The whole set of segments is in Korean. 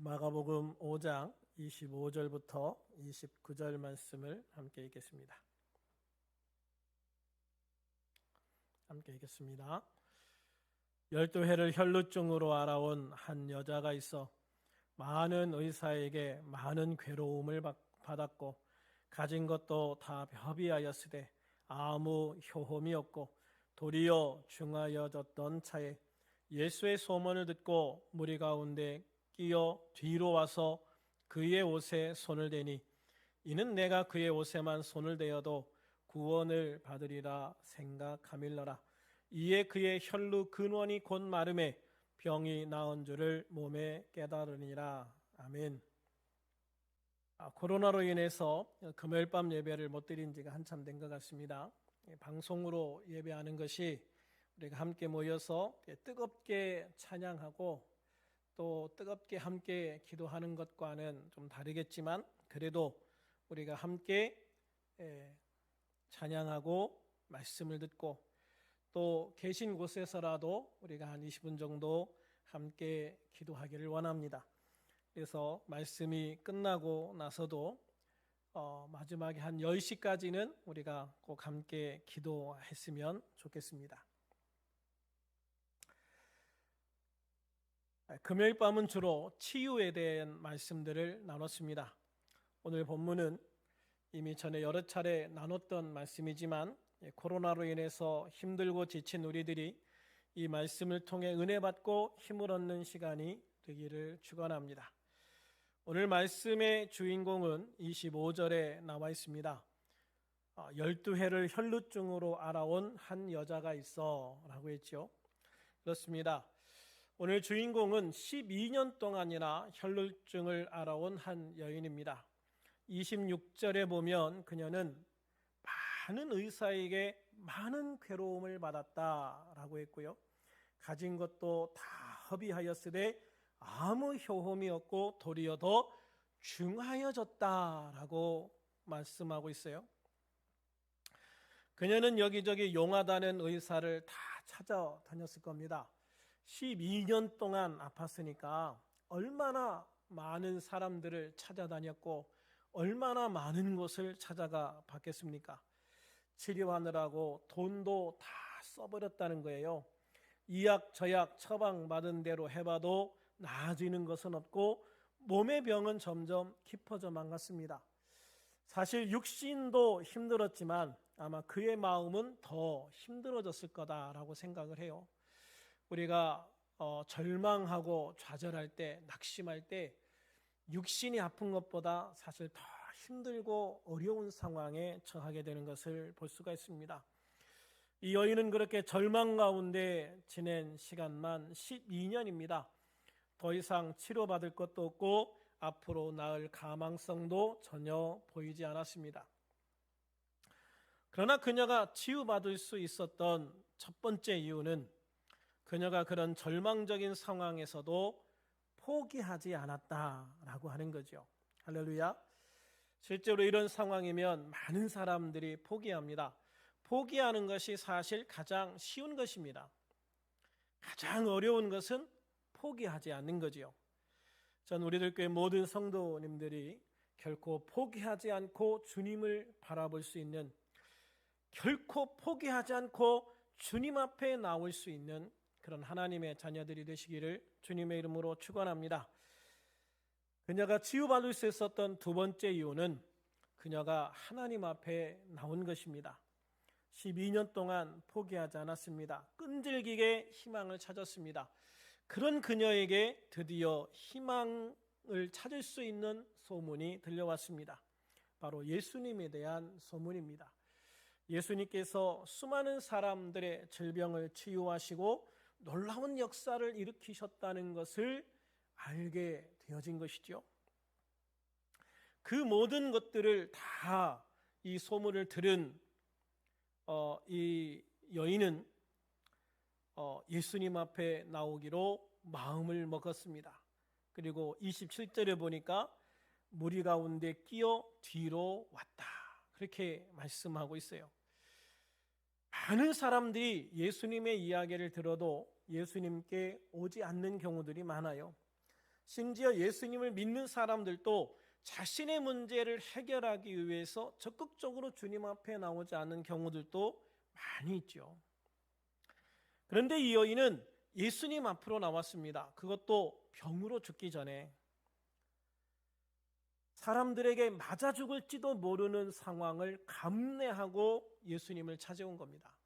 마가복음 5장 25절부터 29절 말씀을 함께 읽겠습니다. 함께 읽겠습니다. 열두 해를 혈루증으로 알아온 한 여자가 있어 많은 의사에게 많은 괴로움을 받았고 가진 것도 다 벼비하였으되 아무 효험이 없고 도리어 중하여졌던 차에 예수의 소문을 듣고 무리 가운데 끼어 뒤로 와서 그의 옷에 손을 대니 이는 내가 그의 옷에만 손을 대어도 구원을 받으리라 생각함일러라 이에 그의 혈루 근원이 곧 마름에 병이 나은 줄을 몸에 깨달으니라 아멘. 아, 코로나로 인해서 금요일 밤 예배를 못 드린 지가 한참 된 것 같습니다. 예, 방송으로 예배하는 것이 우리가 함께 모여서 뜨겁게 찬양하고 또 뜨겁게 함께 기도하는 것과는 좀 다르겠지만 그래도 우리가 함께 예, 찬양하고 말씀을 듣고 또 계신 곳에서라도 우리가 한 20분 정도 함께 기도하기를 원합니다. 그래서 말씀이 끝나고 나서도 어, 마지막에 한 10시까지는 우리가 꼭 함께 기도했으면 좋겠습니다. 금요일 밤은 주로 치유에 대한 말씀들을 나눴습니다. 오늘 본문은 이미 전에 여러 차례 나눴던 말씀이지만 예, 코로나로 인해서 힘들고 지친 우리들이 이 말씀을 통해 은혜 받고 힘을 얻는 시간이 되기를 축원합니다. 오늘 말씀의 주인공은 25절에 나와 있습니다. 12회를 아, 혈루증으로 알아온 한 여자가 있어 라고 했죠. 그렇습니다. 오늘 주인공은 12년 동안이나 혈루증을 알아온 한 여인입니다. 26절에 보면 그녀는 많은 의사에게 많은 괴로움을 받았다라고 했고요. 가진 것도 다 허비하였으되 아무 효험이 없고 도리어 더 중하여졌다라고 말씀하고 있어요. 그녀는 여기저기 용하다는 의사를 다 찾아다녔을 겁니다. 12년 동안 아팠으니까 얼마나 많은 사람들을 찾아다녔고 얼마나 많은 곳을 찾아가 봤겠습니까? 치료하느라고 돈도 다 써버렸다는 거예요. 이약 저약 처방 받은 대로 해봐도 나아지는 것은 없고 몸의 병은 점점 깊어져만 갔습니다. 사실 육신도 힘들었지만 아마 그의 마음은 더 힘들어졌을 거다라고 생각을 해요. 우리가 어, 절망하고 좌절할 때, 낙심할 때 육신이 아픈 것보다 사실 더 힘들고 어려운 상황에 처하게 되는 것을 볼 수가 있습니다. 이 여인은 그렇게 절망 가운데 지낸 시간만 12년입니다. 더 이상 치료받을 것도 없고 앞으로 나을 가망성도 전혀 보이지 않았습니다. 그러나 그녀가 치유받을 수 있었던 첫 번째 이유는 그녀가 그런 절망적인 상황에서도 포기하지 않았다라고 하는 거죠. 할렐루야. 실제로 이런 상황이면 많은 사람들이 포기합니다. 포기하는 것이 사실 가장 쉬운 것입니다. 가장 어려운 것은 포기하지 않는 거지요. 전 우리들 교회 모든 성도님들이 결코 포기하지 않고 주님을 바라볼 수 있는 결코 포기하지 않고 주님 앞에 나올 수 있는 그런 하나님의 자녀들이 되시기를 주님의 이름으로 축원합니다. 그녀가 치유받을 수 있었던 두 번째 이유는 그녀가 하나님 앞에 나온 것입니다. 12년 동안 포기하지 않았습니다. 끈질기게 희망을 찾았습니다. 그런 그녀에게 드디어 희망을 찾을 수 있는 소문이 들려왔습니다. 바로 예수님에 대한 소문입니다. 예수님께서 수많은 사람들의 질병을 치유하시고 놀라운 역사를 일으키셨다는 것을 알게 되어진 것이죠. 그 모든 것들을 다 이 소문을 들은 어, 이 여인은 어, 예수님 앞에 나오기로 마음을 먹었습니다. 그리고 27절에 보니까 무리 가운데 끼어 뒤로 왔다. 그렇게 말씀하고 있어요. 많은 사람들이 예수님의 이야기를 들어도 예수님께 오지 않는 경우들이 많아요. 심지어 예수님을 믿는 사람들도 자신의 문제를 해결하기 위해서 적극적으로 주님 앞에 나오지 않는 경우들도 많이 있죠. 그런데 이 여인은 예수님 앞으로 나왔습니다. 그것도 병으로 죽기 전에 사람들에게 맞아 죽을지도 모르는 상황을 감내하고 예수님을 찾아온 겁니다.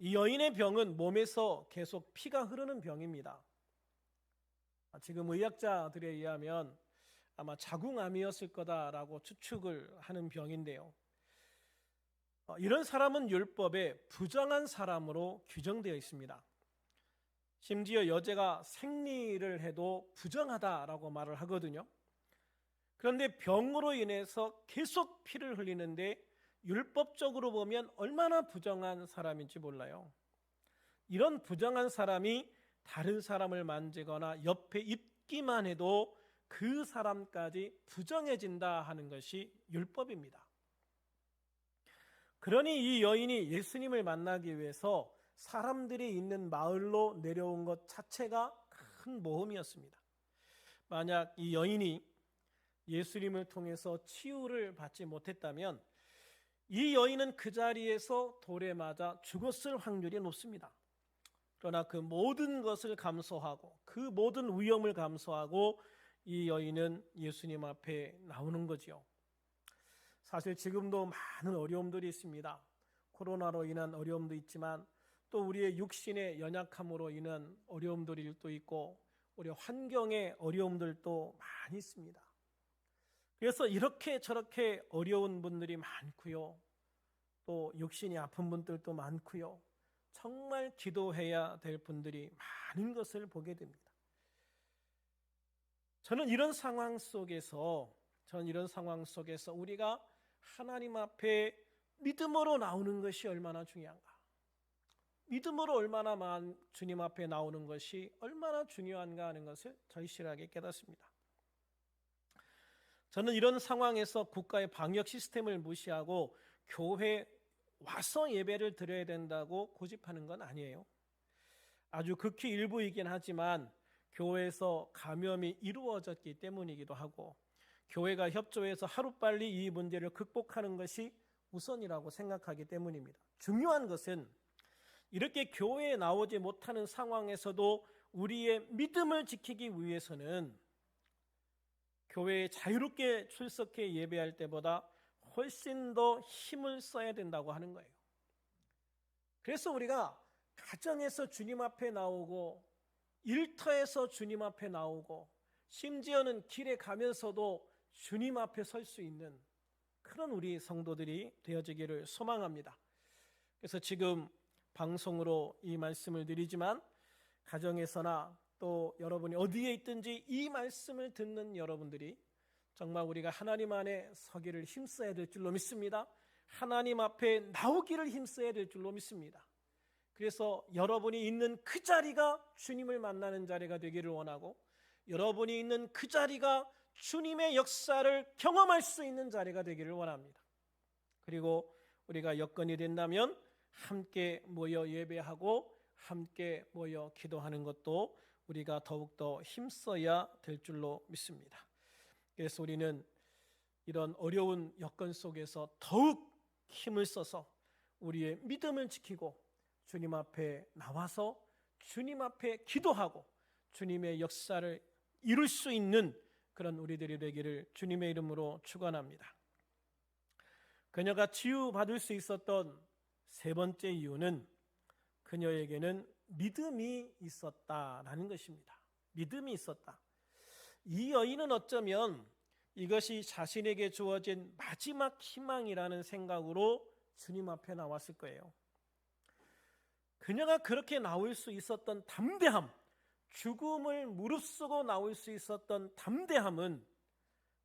이 여인의 병은 몸에서 계속 피가 흐르는 병입니다. 지금 의학자들에 의하면 아마 자궁암이었을 거다라고 추측을 하는 병인데요. 어, 이런 사람은 율법에 부정한 사람으로 규정되어 있습니다. 심지어 여자가 생리를 해도 부정하다라고 말을 하거든요. 그런데 병으로 인해서 계속 피를 흘리는데 율법적으로 보면 얼마나 부정한 사람인지 몰라요. 이런 부정한 사람이 다른 사람을 만지거나 옆에 있기만 해도 그 사람까지 부정해진다 하는 것이 율법입니다. 그러니 이 여인이 예수님을 만나기 위해서 사람들이 있는 마을로 내려온 것 자체가 큰 모험이었습니다. 만약 이 여인이 예수님을 통해서 치유를 받지 못했다면 이 여인은 그 자리에서 돌에 맞아 죽었을 확률이 높습니다. 그러나 그 모든 것을 감수하고 그 모든 위험을 감수하고 이 여인은 예수님 앞에 나오는 거지요. 사실 지금도 많은 어려움들이 있습니다. 코로나로 인한 어려움도 있지만 또 우리의 육신의 연약함으로 인한 어려움들이 또 있고 우리 환경의 어려움들도 많이 있습니다. 그래서 이렇게 저렇게 어려운 분들이 많고요. 또 육신이 아픈 분들도 많고요. 정말 기도해야 될 분들이 많은 것을 보게 됩니다. 저는 이런 상황 속에서 저는 이런 상황 속에서 우리가 하나님 앞에 믿음으로 나오는 것이 얼마나 중요한가? 믿음으로 얼마나 만 주님 앞에 나오는 것이 얼마나 중요한가 하는 것을 절실하게 깨닫습니다. 저는 이런 상황에서 국가의 방역 시스템을 무시하고 교회 와서 예배를 드려야 된다고 고집하는 건 아니에요. 아주 극히 일부이긴 하지만 교회에서 감염이 이루어졌기 때문이기도 하고 교회가 협조해서 하루빨리 이 문제를 극복하는 것이 우선이라고 생각하기 때문입니다. 중요한 것은 이렇게 교회에 나오지 못하는 상황에서도 우리의 믿음을 지키기 위해서는 교회에 자유롭게 출석해 예배할 때보다 훨씬 더 힘을 써야 된다고 하는 거예요. 그래서 우리가 가정에서 주님 앞에 나오고 일터에서 주님 앞에 나오고 심지어는 길에 가면서도 주님 앞에 설 수 있는 그런 우리 성도들이 되어지기를 소망합니다. 그래서 지금 방송으로 이 말씀을 드리지만 가정에서나 또 여러분이 어디에 있든지 이 말씀을 듣는 여러분들이 정말 우리가 하나님 안에 서기를 힘써야 될 줄로 믿습니다. 하나님 앞에 나오기를 힘써야 될 줄로 믿습니다. 그래서 여러분이 있는 그 자리가 주님을 만나는 자리가 되기를 원하고 여러분이 있는 그 자리가 주님의 역사를 경험할 수 있는 자리가 되기를 원합니다. 그리고 우리가 여건이 된다면 함께 모여 예배하고 함께 모여 기도하는 것도 우리가 더욱더 힘써야 될 줄로 믿습니다. 그래서 우리는 이런 어려운 여건 속에서 더욱 힘을 써서 우리의 믿음을 지키고 주님 앞에 나와서 주님 앞에 기도하고 주님의 역사를 이룰 수 있는 그런 우리들이 되기를 주님의 이름으로 축원합니다. 그녀가 치유받을 수 있었던 세 번째 이유는 그녀에게는 믿음이 있었다라는 것입니다. 믿음이 있었다. 이 여인은 어쩌면 이것이 자신에게 주어진 마지막 희망이라는 생각으로 주님 앞에 나왔을 거예요. 그녀가 그렇게 나올 수 있었던 담대함, 죽음을 무릅쓰고 나올 수 있었던 담대함은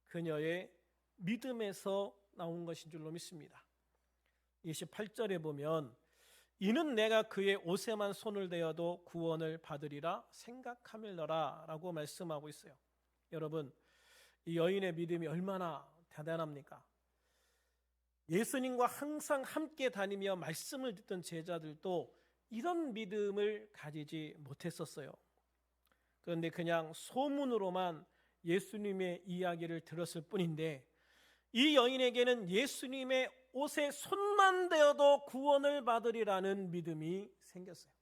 그녀의 믿음에서 나온 것인 줄로 믿습니다. 28절에 보면 이는 내가 그의 옷에만 손을 대어도 구원을 받으리라 생각하밀너라 라고 말씀하고 있어요. 여러분, 이 여인의 믿음이 얼마나 대단합니까? 예수님과 항상 함께 다니며 말씀을 듣던 제자들도 이런 믿음을 가지지 못했었어요. 그런데 그냥 소문으로만 예수님의 이야기를 들었을 뿐인데 이 여인에게는 예수님의 옷에 손 만 대어도 구원을 받으리라는 믿음이 생겼어요.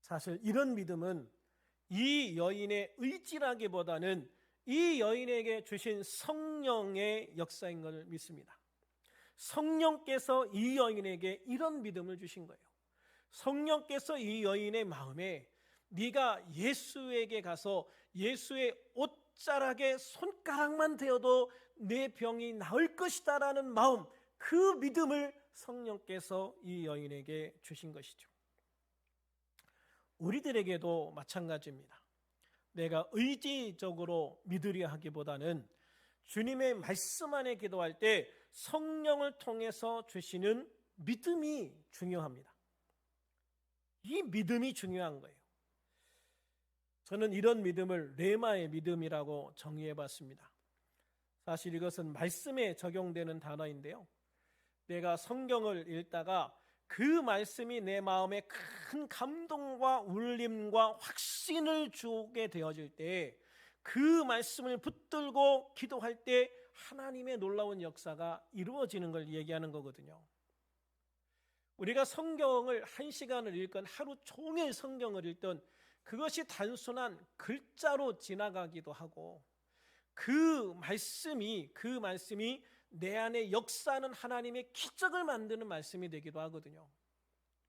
사실 이런 믿음은 이 여인의 의지라기보다는 이 여인에게 주신 성령의 역사인 것을 믿습니다. 성령께서 이 여인에게 이런 믿음을 주신 거예요. 성령께서 이 여인의 마음에 네가 예수에게 가서 예수의 옷자락에 손가락만 대어도 내 병이 나을 것이다라는 마음, 그 믿음을 성령께서 이 여인에게 주신 것이죠. 우리들에게도 마찬가지입니다. 내가 의지적으로 믿으려 하기보다는 주님의 말씀 안에 기도할 때 성령을 통해서 주시는 믿음이 중요합니다. 이 믿음이 중요한 거예요. 저는 이런 믿음을 레마의 믿음이라고 정의해 봤습니다. 사실 이것은 말씀에 적용되는 단어인데요. 내가 성경을 읽다가 그 말씀이 내 마음에 큰 감동과 울림과 확신을 주게 되어질 때 그 말씀을 붙들고 기도할 때 하나님의 놀라운 역사가 이루어지는 걸 얘기하는 거거든요. 우리가 성경을 한 시간을 읽건 하루 종일 성경을 읽던 그것이 단순한 글자로 지나가기도 하고 그 말씀이 그 말씀이 내 안에 역사하는 하나님의 기적을 만드는 말씀이 되기도 하거든요.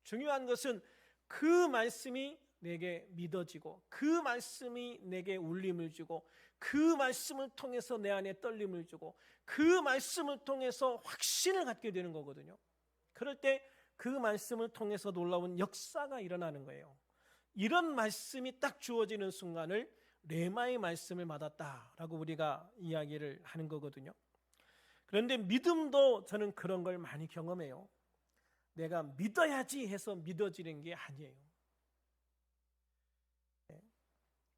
중요한 것은 그 말씀이 내게 믿어지고 그 말씀이 내게 울림을 주고 그 말씀을 통해서 내 안에 떨림을 주고 그 말씀을 통해서 확신을 갖게 되는 거거든요. 그럴 때 그 말씀을 통해서 놀라운 역사가 일어나는 거예요. 이런 말씀이 딱 주어지는 순간을 레마의 말씀을 받았다라고 우리가 이야기를 하는 거거든요. 그런데 믿음도 저는 그런 걸 많이 경험해요. 내가 믿어야지 해서 믿어지는 게 아니에요. 네.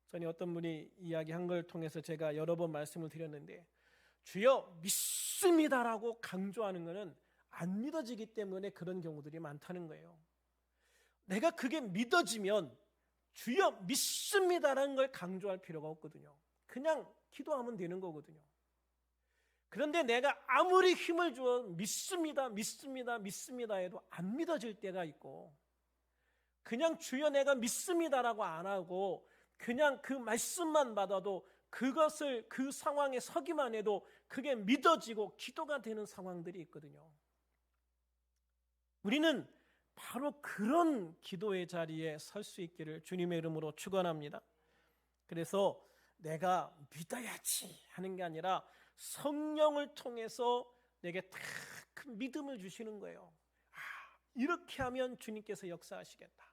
전에 어떤 분이 이야기한 걸 통해서 제가 여러 번 말씀을 드렸는데 주여 믿습니다라고 강조하는 것은 안 믿어지기 때문에 그런 경우들이 많다는 거예요. 내가 그게 믿어지면 주여 믿습니다라는 걸 강조할 필요가 없거든요. 그냥 기도하면 되는 거거든요. 그런데 내가 아무리 힘을 주어 믿습니다, 믿습니다, 믿습니다 해도 안 믿어질 때가 있고, 그냥 주여 내가 믿습니다라고 안 하고, 그냥 그 말씀만 받아도 그것을 그 상황에 서기만 해도 그게 믿어지고 기도가 되는 상황들이 있거든요. 우리는 바로 그런 기도의 자리에 설 수 있기를 주님의 이름으로 축원합니다. 그래서 내가 믿어야지 하는 게 아니라 성령을 통해서 내게 딱 믿음을 주시는 거예요. 아, 이렇게 하면 주님께서 역사하시겠다.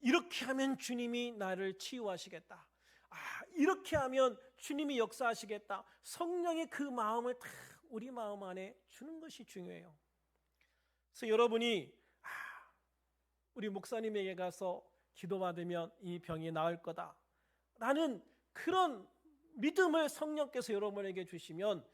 이렇게 하면 주님이 나를 치유하시겠다. 아, 이렇게 하면 주님이 역사하시겠다. 성령의 그 마음을 다 우리 마음 안에 주는 것이 중요해요. 그래서 여러분이 아, 우리 목사님에게 가서 기도받으면 이 병이 나을 거다. 나는 그런 믿음을 성령께서 여러분에게 주시면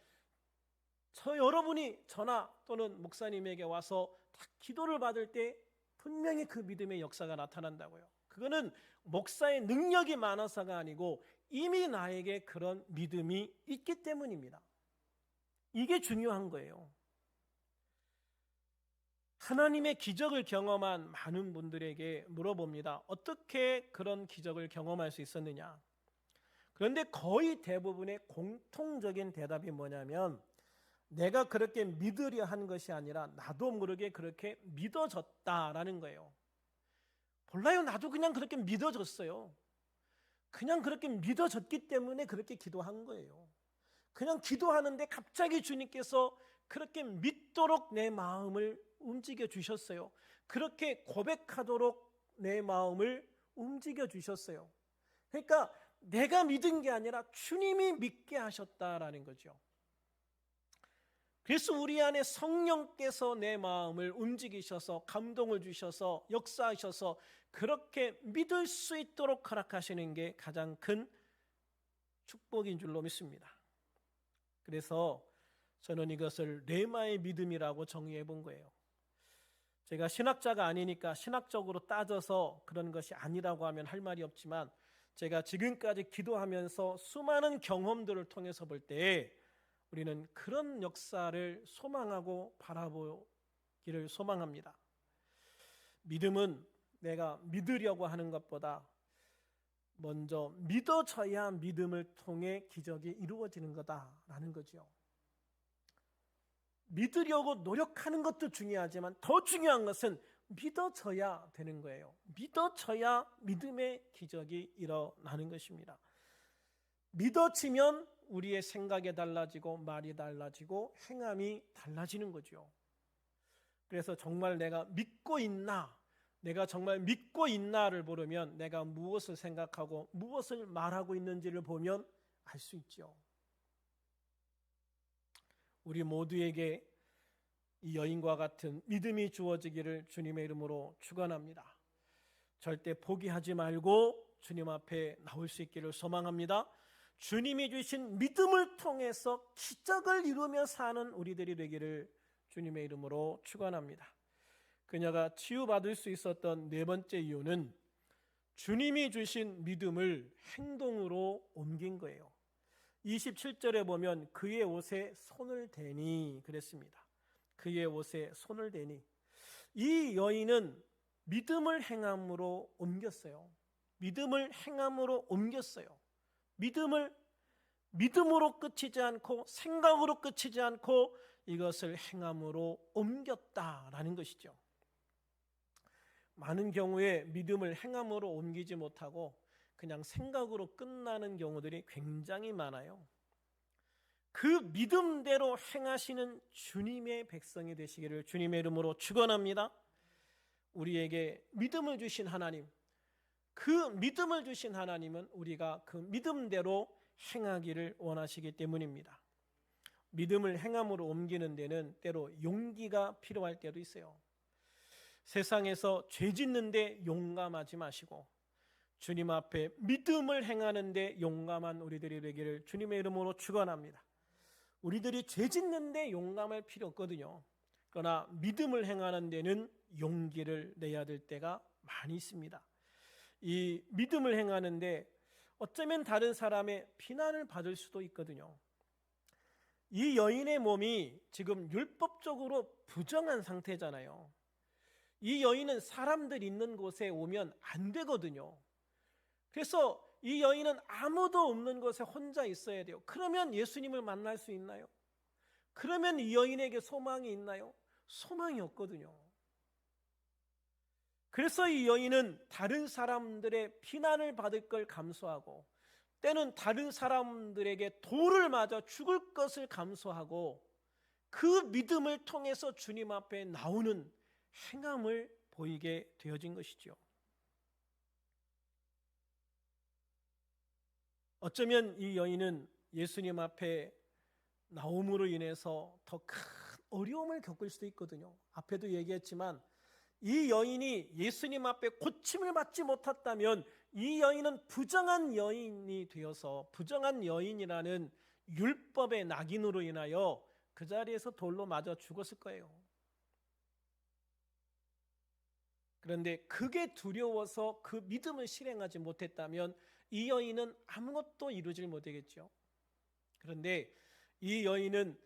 저 여러분이 전화 또는 목사님에게 와서 기도를 받을 때 분명히 그 믿음의 역사가 나타난다고요. 그거는 목사의 능력이 많아서가 아니고 이미 나에게 그런 믿음이 있기 때문입니다. 이게 중요한 거예요. 하나님의 기적을 경험한 많은 분들에게 물어봅니다. 어떻게 그런 기적을 경험할 수 있었느냐? 그런데 거의 대부분의 공통적인 대답이 뭐냐면 내가 그렇게 믿으려 한 것이 아니라 나도 모르게 그렇게 믿어졌다라는 거예요. 몰라요. 나도 그냥 그렇게 믿어졌어요. 그냥 그렇게 믿어졌기 때문에 그렇게 기도한 거예요. 그냥 기도하는데 갑자기 주님께서 그렇게 믿도록 내 마음을 움직여 주셨어요. 그렇게 고백하도록 내 마음을 움직여 주셨어요. 그러니까 내가 믿은 게 아니라 주님이 믿게 하셨다라는 거죠. 그래서 우리 안에 성령께서 내 마음을 움직이셔서 감동을 주셔서 역사하셔서 그렇게 믿을 수 있도록 허락하시는 게 가장 큰 축복인 줄로 믿습니다. 그래서 저는 이것을 레마의 믿음이라고 정의해 본 거예요. 제가 신학자가 아니니까 신학적으로 따져서 그런 것이 아니라고 하면 할 말이 없지만 제가 지금까지 기도하면서 수많은 경험들을 통해서 볼때 우리는 그런 역사를 소망하고 바라보기를 소망합니다. 믿음은 내가 믿으려고 하는 것보다 먼저 믿어져야 믿음을 통해 기적이 이루어지는 거다라는 거죠. 믿으려고 노력하는 것도 중요하지만 더 중요한 것은 믿어져야 되는 거예요. 믿어져야 믿음의 기적이 일어나는 것입니다. 믿어지면 우리의 생각이 달라지고 말이 달라지고 행함이 달라지는 거죠. 그래서 정말 내가 믿고 있나, 내가 정말 믿고 있나를 보려면 내가 무엇을 생각하고 무엇을 말하고 있는지를 보면 알 수 있죠. 우리 모두에게 이 여인과 같은 믿음이 주어지기를 주님의 이름으로 축원합니다. 절대 포기하지 말고 주님 앞에 나올 수 있기를 소망합니다. 주님이 주신 믿음을 통해서 기적을 이루며 사는 우리들이 되기를 주님의 이름으로 축원합니다. 그녀가 치유받을 수 있었던 네 번째 이유는 주님이 주신 믿음을 행동으로 옮긴 거예요. 27절에 보면 그의 옷에 손을 대니 그랬습니다. 그의 옷에 손을 대니 이 여인은 믿음을 행함으로 옮겼어요. 믿음을 행함으로 옮겼어요. 믿음을 믿음으로 끝이지 않고 생각으로 끝이지 않고 이것을 행함으로 옮겼다라는 것이죠. 많은 경우에 믿음을 행함으로 옮기지 못하고 그냥 생각으로 끝나는 경우들이 굉장히 많아요. 그 믿음대로 행하시는 주님의 백성이 되시기를 주님의 이름으로 축원합니다. 우리에게 믿음을 주신 하나님, 그 믿음을 주신 하나님은 우리가 그 믿음대로 행하기를 원하시기 때문입니다. 믿음을 행함으로 옮기는 데는 때로 용기가 필요할 때도 있어요. 세상에서 죄 짓는데 용감하지 마시고 주님 앞에 믿음을 행하는데 용감한 우리들이 되기를 주님의 이름으로 축원합니다. 우리들이 죄 짓는데 용감할 필요 없거든요. 그러나 믿음을 행하는 데는 용기를 내야 될 때가 많이 있습니다. 이 믿음을 행하는데 어쩌면 다른 사람의 비난을 받을 수도 있거든요. 이 여인의 몸이 지금 율법적으로 부정한 상태잖아요. 이 여인은 사람들 있는 곳에 오면 안 되거든요. 그래서 이 여인은 아무도 없는 곳에 혼자 있어야 돼요. 그러면 예수님을 만날 수 있나요? 그러면 이 여인에게 소망이 있나요? 소망이 없거든요. 그래서 이 여인은 다른 사람들의 비난을 받을 걸 감수하고 때는 다른 사람들에게 돌을 맞아 죽을 것을 감수하고 그 믿음을 통해서 주님 앞에 나오는 행함을 보이게 되어진 것이죠. 어쩌면 이 여인은 예수님 앞에 나옴으로 인해서 더 큰 어려움을 겪을 수도 있거든요. 앞에도 얘기했지만 이 여인이 예수님 앞에 고침을 받지 못했다면 이 여인은 부정한 여인이 되어서 부정한 여인이라는 율법의 낙인으로 인하여 그 자리에서 돌로 맞아 죽었을 거예요. 그런데 그게 두려워서 그 믿음을 실행하지 못했다면 이 여인은 아무것도 이루질 못하겠죠. 그런데 이 여인은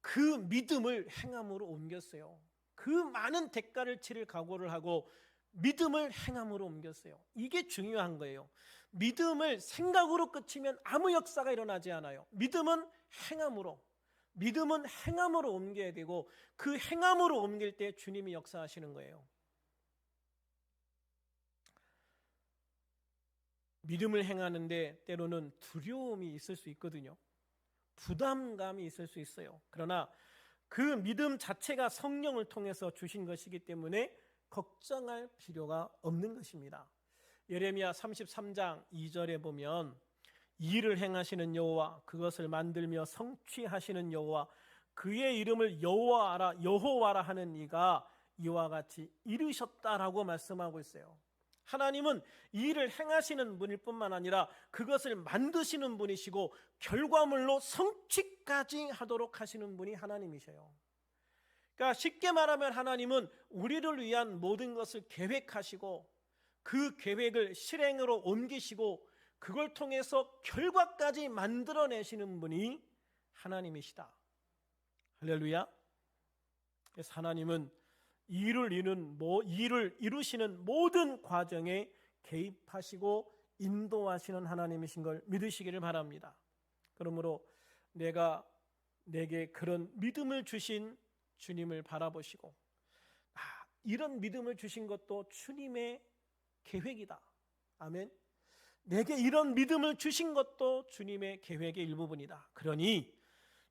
그 믿음을 행함으로 옮겼어요. 그 많은 대가를 치를 각오를 하고 믿음을 행함으로 옮겼어요. 이게 중요한 거예요. 믿음을 생각으로 끝이면 아무 역사가 일어나지 않아요. 믿음은 행함으로, 믿음은 행함으로 옮겨야 되고 그 행함으로 옮길 때 주님이 역사하시는 거예요. 믿음을 행하는데 때로는 두려움이 있을 수 있거든요. 부담감이 있을 수 있어요. 그러나 그 믿음 자체가 성령을 통해서 주신 것이기 때문에 걱정할 필요가 없는 것입니다. 예레미야 33장 2절에 보면 일을 행하시는 여호와 그것을 만들며 성취하시는 여호와 그의 이름을 여호와라 여호와라 하는 이가 이와 같이 이르셨다라고 말씀하고 있어요. 하나님은 이 일을 행하시는 분일 뿐만 아니라 그것을 만드시는 분이시고 결과물로 성취까지 하도록 하시는 분이 하나님이셔요. 그러니까 쉽게 말하면 하나님은 우리를 위한 모든 것을 계획하시고 그 계획을 실행으로 옮기시고 그걸 통해서 결과까지 만들어내시는 분이 하나님이시다. 할렐루야. 하나님은 일을 이루는 뭐 일을 이루시는 모든 과정에 개입하시고 인도하시는 하나님이신 걸 믿으시기를 바랍니다. 그러므로 내가 내게 그런 믿음을 주신 주님을 바라보시고 아, 이런 믿음을 주신 것도 주님의 계획이다. 아멘. 내게 이런 믿음을 주신 것도 주님의 계획의 일부분이다. 그러니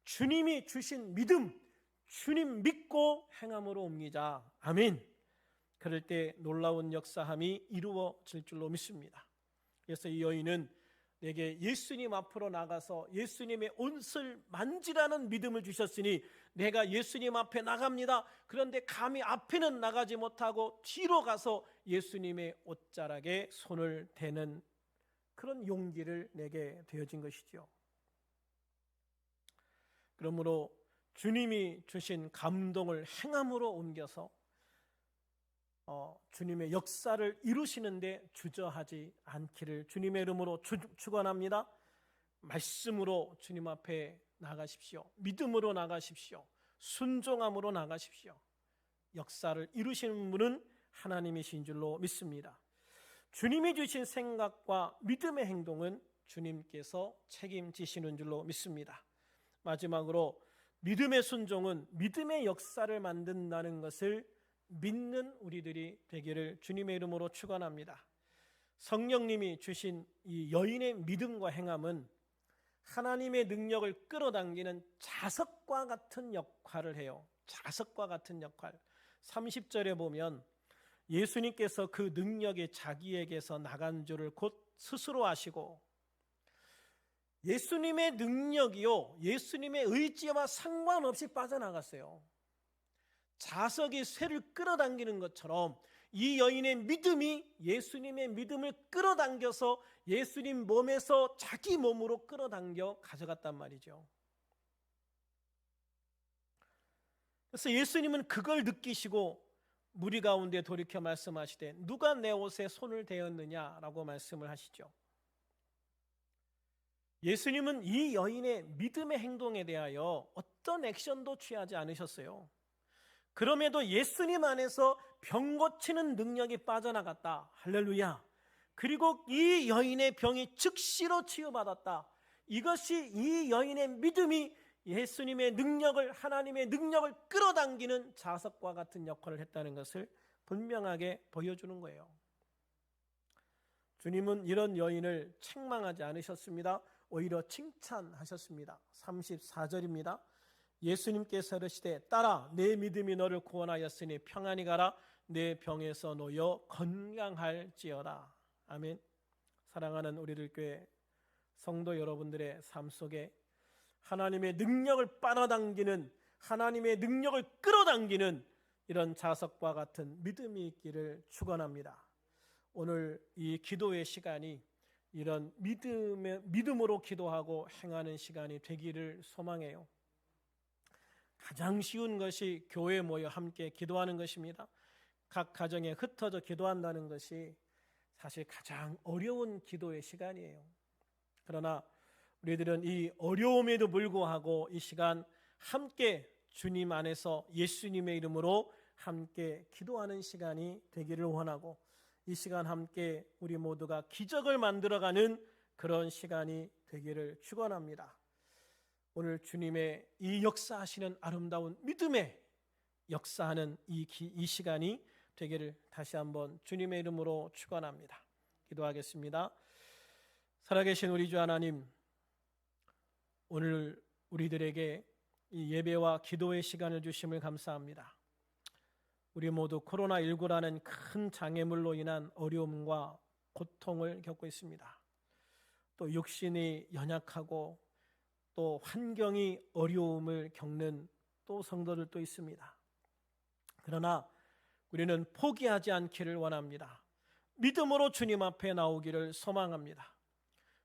주님이 주신 믿음, 주님 믿고 행함으로 옮기자. 아멘. 그럴 때 놀라운 역사함이 이루어질 줄로 믿습니다. 그래서 이 여인은 내게 예수님 앞으로 나가서 예수님의 옷을 만지라는 믿음을 주셨으니 내가 예수님 앞에 나갑니다. 그런데 감히 앞에는 나가지 못하고 뒤로 가서 예수님의 옷자락에 손을 대는 그런 용기를 내게 되어진 것이지요. 그러므로 주님이 주신 감동을 행함으로 옮겨서 어, 주님의 역사를 이루시는데 주저하지 않기를 주님의 이름으로 주, 축원합니다. 말씀으로 주님 앞에 나가십시오. 믿음으로 나가십시오. 순종함으로 나가십시오. 역사를 이루시는 분은 하나님이신 줄로 믿습니다. 주님이 주신 생각과 믿음의 행동은 주님께서 책임지시는 줄로 믿습니다. 마지막으로 믿음의 순종은 믿음의 역사를 만든다는 것을 믿는 우리들이 되기를 주님의 이름으로 축원합니다. 성령님이 주신 이 여인의 믿음과 행함은 하나님의 능력을 끌어당기는 자석과 같은 역할을 해요. 자석과 같은 역할. 30절에 보면 예수님께서 그 능력이 자기에게서 나간 줄을 곧 스스로 아시고 예수님의 능력이요. 예수님의 의지와 상관없이 빠져나갔어요. 자석이 쇠를 끌어당기는 것처럼 이 여인의 믿음이 예수님의 믿음을 끌어당겨서 예수님 몸에서 자기 몸으로 끌어당겨 가져갔단 말이죠. 그래서 예수님은 그걸 느끼시고 무리 가운데 돌이켜 말씀하시되 누가 내 옷에 손을 대었느냐라고 말씀을 하시죠. 예수님은 이 여인의 믿음의 행동에 대하여 어떤 액션도 취하지 않으셨어요. 그럼에도 예수님 안에서 병 고치는 능력이 빠져나갔다. 할렐루야. 그리고 이 여인의 병이 즉시로 치유받았다. 이것이 이 여인의 믿음이 예수님의 능력을 하나님의 능력을 끌어당기는 자석과 같은 역할을 했다는 것을 분명하게 보여주는 거예요. 주님은 이런 여인을 책망하지 않으셨습니다. 오히려 칭찬하셨습니다. 34절입니다. 예수님께서 이르시되 딸아 내 믿음이 너를 구원하였으니 평안히 가라 내 병에서 놓여 건강할지어다. 아멘. 사랑하는 우리들 교회 성도 여러분들의 삶 속에 하나님의 능력을 빨아당기는 하나님의 능력을 끌어당기는 이런 자석과 같은 믿음이 있기를 축원합니다. 오늘 이 기도의 시간이 이런 믿음의 믿음으로 기도하고 행하는 시간이 되기를 소망해요. 가장 쉬운 것이 교회 모여 함께 기도하는 것입니다. 각 가정에 흩어져 기도한다는 것이 사실 가장 어려운 기도의 시간이에요. 그러나 우리들은 이 어려움에도 불구하고 이 시간 함께 주님 안에서 예수님의 이름으로 함께 기도하는 시간이 되기를 원하고 이 시간 함께 우리 모두가 기적을 만들어가는 그런 시간이 되기를 축원합니다. 오늘 주님의 이 역사하시는 아름다운 믿음의 역사하는 이, 기, 이 시간이 되기를 다시 한번 주님의 이름으로 축원합니다. 기도하겠습니다. 살아계신 우리 주 하나님, 오늘 우리들에게 이 예배와 기도의 시간을 주심을 감사합니다. 우리 모두 코로나19라는 큰 장애물로 인한 어려움과 고통을 겪고 있습니다. 또 육신이 연약하고 또 환경이 어려움을 겪는 또 성도들 도 있습니다. 그러나 우리는 포기하지 않기를 원합니다. 믿음으로 주님 앞에 나오기를 소망합니다.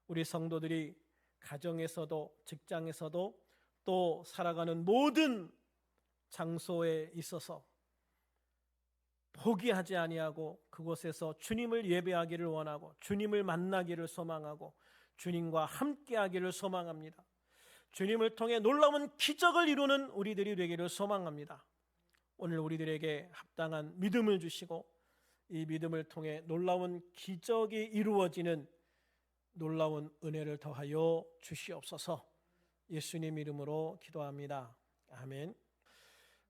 우리 성도들이 가정에서도 직장에서도 또 살아가는 모든 장소에 있어서 포기하지 아니하고 그곳에서 주님을 예배하기를 원하고 주님을 만나기를 소망하고 주님과 함께하기를 소망합니다. 주님을 통해 놀라운 기적을 이루는 우리들이 되기를 소망합니다. 오늘 우리들에게 합당한 믿음을 주시고 이 믿음을 통해 놀라운 기적이 이루어지는 놀라운 은혜를 더하여 주시옵소서. 예수님 이름으로 기도합니다. 아멘.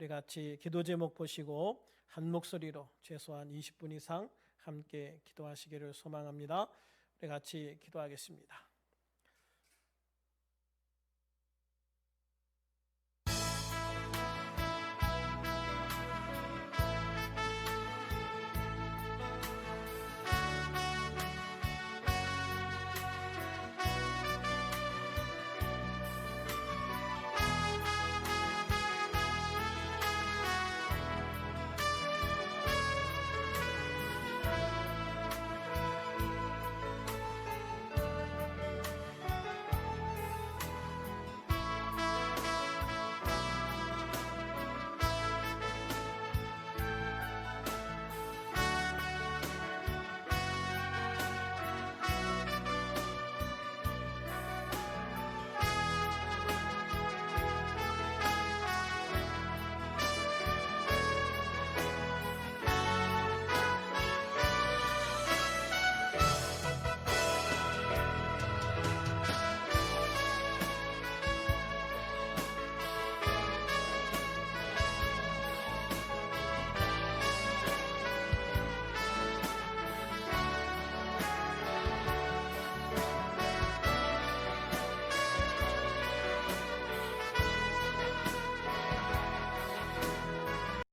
우리 같이 기도 제목 보시고 한 목소리로 최소한 20분 이상 함께 기도하시기를 소망합니다. 우리 같이 기도하겠습니다.